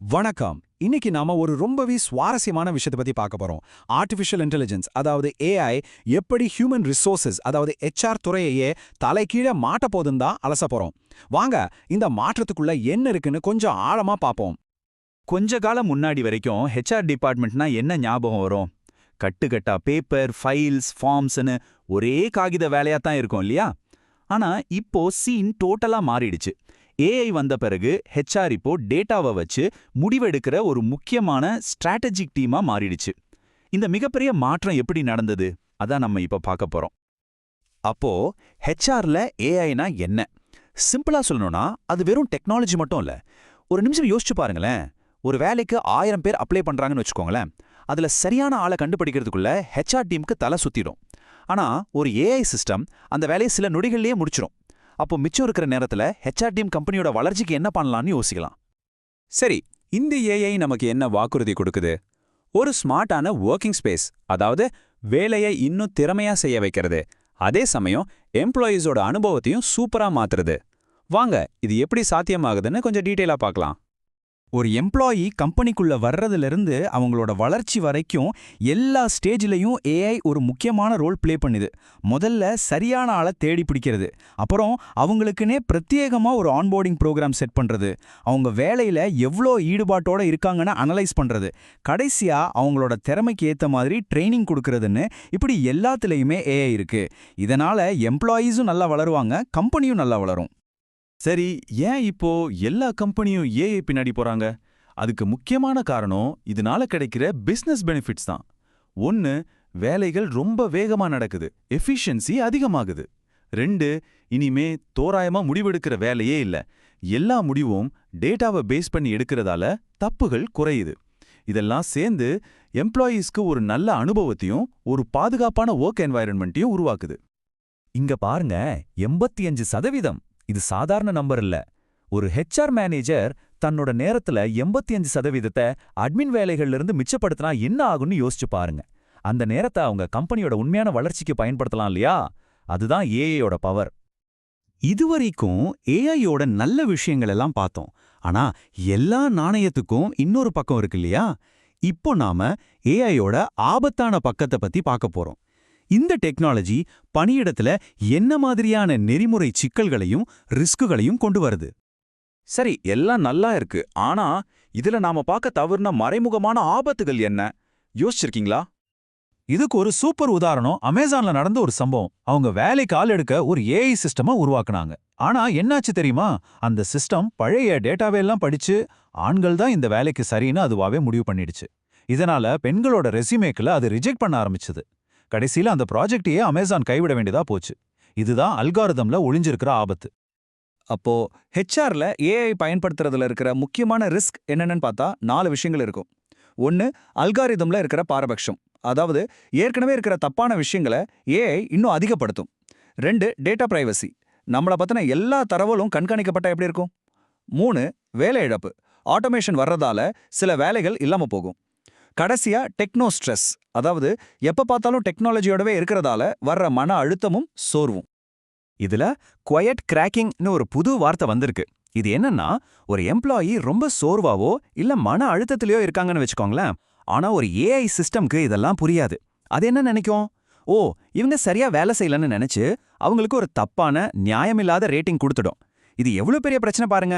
வணக்கம். இன்னைக்கு நாம ஒரு ரொம்பவே சுவாரஸ்யமான விஷயத்தை பத்தி பார்க்க போறோம். ஆர்டிஃபிஷியல் இன்டெலிஜென்ஸ் அதாவது ஏஐ எப்படி ஹியூமன் ரிசோர்சஸ் அதாவது ஹெச்ஆர் துறையையே தலைக்கீழே மாட்ட போதுன்னு தான் அலச போறோம். வாங்க இந்த மாற்றத்துக்குள்ள என்ன இருக்குன்னு கொஞ்சம் ஆழமா பார்ப்போம். கொஞ்ச காலம் முன்னாடி வரைக்கும் ஹெச்ஆர் டிபார்ட்மெண்ட்னா என்ன ஞாபகம் வரும்? கட்டுக்கட்டா பேப்பர் ஃபைல்ஸ் ஃபார்ம்ஸ்னு ஒரே காகித வேலையா தான் இருக்கும் இல்லையா? ஆனா இப்போ சீன் டோட்டலா மாறிடுச்சு. ஏஐ வந்த பிறகு ஹெச்ஆர் இப்போ டேட்டாவை வச்சு முடிவெடுக்கிற ஒரு முக்கியமான ஸ்ட்ராட்டஜிக் டீமா மாறிடுச்சு. இந்த மிகப்பெரிய மாற்றம் எப்படி நடந்தது? அதான் நம்ம இப்ப பார்க்க போறோம். அப்போ ஹெச்ஆர்ல ஏஐனா என்ன? சிம்பிளா சொல்லணும்னா அது வெறும் டெக்னாலஜி மட்டும் இல்ல. ஒரு நிமிஷம் யோசிச்சு பாருங்களேன். ஒரு வேலைக்கு ஆயிரம் பேர் அப்ளை பண்றாங்கன்னு வச்சுக்கோங்களேன். அதுல சரியான ஆளை கண்டுபிடிக்கிறதுக்குள்ள ஹெச்ஆர் டீமுக்கு தலை சுற்றிடும் ஆனா ஒரு ஏஐ சிஸ்டம் அந்த வேலையை சில நொடிகள்லயே முடிச்சிடும் அப்போ மிச்சம் இருக்கிற நேரத்துல ஹெச்ஆர் டீம் கம்பெனியோட வளர்ச்சிக்கு என்ன பண்ணலாம்னு யோசிக்கலாம். சரி இந்த ஏஐ நமக்கு என்ன வாக்குறுதி கொடுக்குது? ஒரு ஸ்மார்ட்டான ஒர்க்கிங் ஸ்பேஸ் அதாவது வேலையை இன்னும் திறமையா செய்ய வைக்கிறது. அதே சமயம் எம்ப்ளாயீஸோட அனுபவத்தையும் சூப்பரா மாத்துறது. வாங்க இது எப்படி சாத்தியமாகுதுன்னு கொஞ்சம் டீட்டெயிலா பார்க்கலாம். ஒரு எம்ப்ளாயி கம்பெனிக்குள்ள வர்றதுலேருந்து அவங்களோட வளர்ச்சி வரைக்கும் எல்லா ஸ்டேஜ்லையும் ஏஐ ஒரு முக்கியமான ரோல் ப்ளே பண்ணுது. முதல்ல சரியான ஆளை தேடி பிடிக்கிறது. அப்புறம் அவங்களுக்குன்னே பிரத்யேகமாக ஒரு ஆன்போர்டிங் ப்ரோக்ராம் செட் பண்ணுறது அவங்க வேலையில் எவ்வளோ ஈடுபாட்டோட இருக்காங்கன்னு அனலைஸ் பண்ணுறது கடைசியாக அவங்களோட திறமைக்கு ஏற்ற மாதிரி ட்ரைனிங் கொடுக்கறதுன்னு இப்படி எல்லாத்துலேயுமே ஏஐ இருக்கு. இதனால் எம்ப்ளாயீஸும் நல்லா வளருவாங்க கம்பெனியும் நல்லா வளரும். சரி ஏன் இப்போ எல்லா கம்பெனியும் ஏஐ பின்னாடி போறாங்க? அதுக்கு முக்கியமான காரணம் இதனால கிடைக்கிற பிசினஸ் பெனிஃபிட்ஸ் தான். ஒன்னு வேலைகள் ரொம்ப வேகமா நடக்குது எஃபிஷியன்சி அதிகமாகுது. ரெண்டு இனிமே தோராயமா முடிவெடுக்கிற வேலையே இல்ல. எல்லா முடிவும் டேட்டாவை பேஸ் பண்ணி எடுக்கிறதால தப்புகள் குறையுது. இதெல்லாம் சேர்ந்து எம்ப்ளாயீஸ்க்கு ஒரு நல்ல அனுபவத்தையும் ஒரு பாதுகாப்பான ஒர்க் என்வாயரன்மெண்ட்டையும் உருவாக்குது. இங்க பாருங்க எண்பத்தி அஞ்சு சதவீதம். இது சாதாரண நம்பர் இல்ல. ஒரு ஹெச்ஆர் மேனேஜர் தன்னோட நேரத்துல எண்பத்தி அஞ்சு சதவீதத்தை அட்மின் வேலைகள்ல இருந்து மிச்சப்படுத்தினா என்ன ஆகும்னு யோசிச்சு பாருங்க. அந்த நேரத்தை அவங்க கம்பெனியோட உண்மையான வளர்ச்சிக்கு பயன்படுத்தலாம் இல்லையா? அதுதான் ஏஐயோட பவர் இதுவரைக்கும் ஏஐயோட நல்ல விஷயங்கள் எல்லாம் பார்த்தோம். ஆனா எல்லா நாணயத்துக்கும் இன்னொரு பக்கம் இருக்கு இல்லையா? இப்போ நாம ஏஐயோட ஆபத்தான பக்கத்தை பத்தி பார்க்க போறோம். இந்த டெக்னாலஜி பணியிடத்துல என்ன மாதிரியான நெறிமுறை சிக்கல்களையும் ரிஸ்குகளையும் கொண்டு வருது. சரி எல்லாம் நல்லா இருக்கு. ஆனா இதுல நாம பார்க்க தவறுன மறைமுகமான ஆபத்துகள் என்ன? யோசிச்சிருக்கீங்களா? இதுக்கு ஒரு சூப்பர் உதாரணம். அமேசான்ல நடந்த ஒரு சம்பவம். அவங்க வேலைக்கு ஆள் எடுக்க ஒரு ஏஐ சிஸ்டமா உருவாக்குனாங்க. ஆனா என்னாச்சு தெரியுமா? அந்த சிஸ்டம் பழைய டேட்டாவே எல்லாம் படிச்சு ஆண்கள் தான் இந்த வேலைக்கு சரின்னு அதுவாவே முடிவு பண்ணிடுச்சு. இதனால பெண்களோட ரெசிமேக்கில் அது ரிஜெக்ட் பண்ண ஆரம்பிச்சது. கடைசியில் அந்த ப்ராஜெக்டையே அமேசான் கைவிட வேண்டியதா போச்சு. இதுதான் அல்காரதம்ல ஒளிஞ்சிருக்கிற ஆபத்து. அப்போ ஹெச்ஆர்ல ஏஐ பயன்படுத்துறதுல இருக்கிற முக்கியமான ரிஸ்க் என்னென்னு பார்த்தா நாலு விஷயங்கள் இருக்கும். ஒன்று அல்காரிதம்ல இருக்கிற பாரபட்சம். அதாவது ஏற்கனவே இருக்கிற தப்பான விஷயங்களை ஏஐ இன்னும் அதிகப்படுத்தும். ரெண்டு டேட்டா பிரைவசி நம்மளை பற்றின எல்லா தரவலும் கண்காணிக்கப்பட்டா எப்படி இருக்கும்? மூணு வேலை இழப்பு. ஆட்டோமேஷன் வர்றதால சில வேலைகள் இல்லாம போகும். கடைசியா டெக்னோ ஸ்ட்ரெஸ் அதாவது எப்ப பார்த்தாலும் டெக்னாலஜியோடவே இருக்கிறதால வர்ற மன அழுத்தமும் சோர்வும். இதுல குவயட் கிராக்கிங்னு ஒரு புது வார்த்தை வந்திருக்கு. இது என்னன்னா ஒரு எம்ப்ளாயி ரொம்ப சோர்வாவோ இல்ல மன அழுத்தத்திலேயோ இருக்காங்கன்னு வச்சுக்கோங்களேன். ஆனா ஒரு ஏஐ சிஸ்டம்க்கு இதெல்லாம் புரியாது. அது என்ன நினைக்கும்? ஓ இவங்க சரியா வேலை செய்யலன்னு நினைச்சு அவங்களுக்கு ஒரு தப்பான நியாயமில்லாத ரேட்டிங் கொடுத்துடும். இது எவ்வளவு பெரிய பிரச்சனை பாருங்க.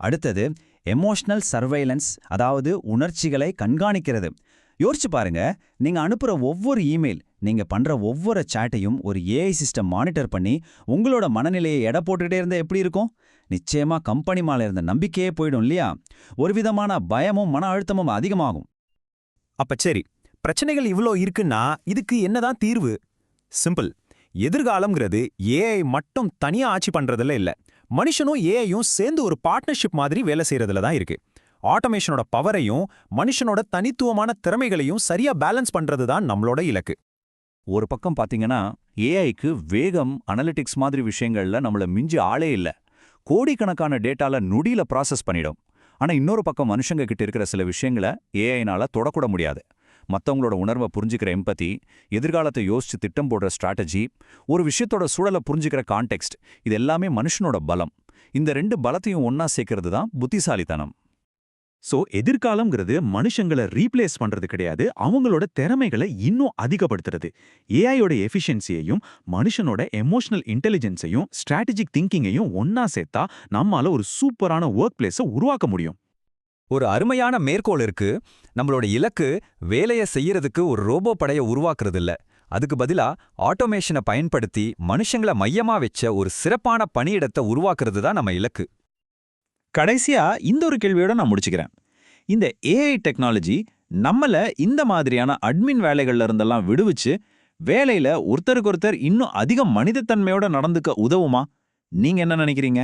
அடுத்தது எமோஷனல் சர்வைலன்ஸ் அதாவது உணர்ச்சிகளை கண்காணிக்கிறது. யோசிச்சு பாருங்க நீங்க அனுப்புற ஒவ்வொரு இமெயில் நீங்க பண்ற ஒவ்வொரு சாட்டையும் ஒரு ஏஐ சிஸ்டம் மானிட்டர் பண்ணி உங்களோட மனநிலையை எடை போட்டுக்கிட்டே இருந்தா எப்படி இருக்கும்? நிச்சயமா கம்பெனி மேல இருந்த நம்பிக்கையே போயிடும் இல்லையா? ஒரு விதமான பயமும் மன அழுத்தமும் அதிகமாகும். அப்ப சரி பிரச்சனைகள் இவ்ளோ இருக்குன்னா இதுக்கு என்னதான் தீர்வு? சிம்பிள் எதிர்காலம்ங்கிறது ஏஐ மட்டும் தனியா ஆட்சி பண்றதுல இல்ல. மனுஷனும் ஏஐயும் சேர்ந்து ஒரு பார்ட்னர்ஷிப் மாதிரி வேலை செய்யறதுல தான் இருக்கு. ஆட்டோமேஷனோட பவரையும் மனுஷனோட தனித்துவமான திறமைகளையும் சரியா பேலன்ஸ் பண்றது தான் நம்மளோட இலக்கு. ஒரு பக்கம் பாத்தீங்கன்னா ஏஐக்கு வேகம் அனலிட்டிக்ஸ் மாதிரி விஷயங்கள்ல நம்மள மிஞ்சி ஆளே இல்ல. கோடிக்கணக்கான டேட்டால நொடியில ப்ராசஸ் பண்ணிடும். ஆனா இன்னொரு பக்கம் மனுஷங்க கிட்ட இருக்கிற சில விஷயங்களை ஏஐனால தொடக்கூட முடியாது. மத்தவங்களோட உணர்வை புரிஞ்சுக்கிற எம்பத்தி எதிர்காலத்தை யோசிச்சு திட்டம் போடுற ஸ்ட்ராட்டஜி ஒரு விஷயத்தோட சூழலை புரிஞ்சுக்கிற கான்டெக்ஸ்ட் இது எல்லாமே மனுஷனோட பலம். இந்த ரெண்டு பலத்தையும் ஒன்னா சேர்க்கறது தான் புத்திசாலித்தனம். சோ எதிர்காலம்ங்கிறது மனுஷங்களை ரீப்ளேஸ் பண்றது கிடையாது அவங்களோட திறமைகளை இன்னும் அதிகப்படுத்துறது. ஏஐயோட எஃபிஷியன்சியையும் மனுஷனோட எமோஷனல் இன்டெலிஜென்ஸையும் ஸ்ட்ராட்டஜிக் திங்கிங்கையும் ஒன்னா சேர்த்தா நம்மால ஒரு சூப்பரான ஒர்க் பிளேஸை உருவாக்க முடியும். ஒரு அருமையான மேற்கோள் இருக்கு. நம்மளோட இலக்கு வேலைய செய்யறதுக்கு ஒரு ரோபோ படைய உருவாக்குறது இல்ல அதுக்கு பதிலா ஆட்டோமேஷனை பயன்படுத்தி மனுஷங்கள மையமா வச்ச ஒரு சிறப்பான பணியிடத்தை உருவாக்குறது தான் நம்ம இலக்கு. கடைசியா இந்த ஒரு கேள்வியோட நான் முடிச்சுக்கிறேன். இந்த ஏஐ டெக்னாலஜி நம்மள இந்த மாதிரியான அட்மின் வேலைகள்ல இருந்தெல்லாம் விடுவிச்சு வேலையில ஒருத்தருக்கு ஒருத்தர் இன்னும் அதிக மனிதத்தன்மையோட நடந்துக்க உதவுமா? நீங்க என்ன நினைக்கிறீங்க?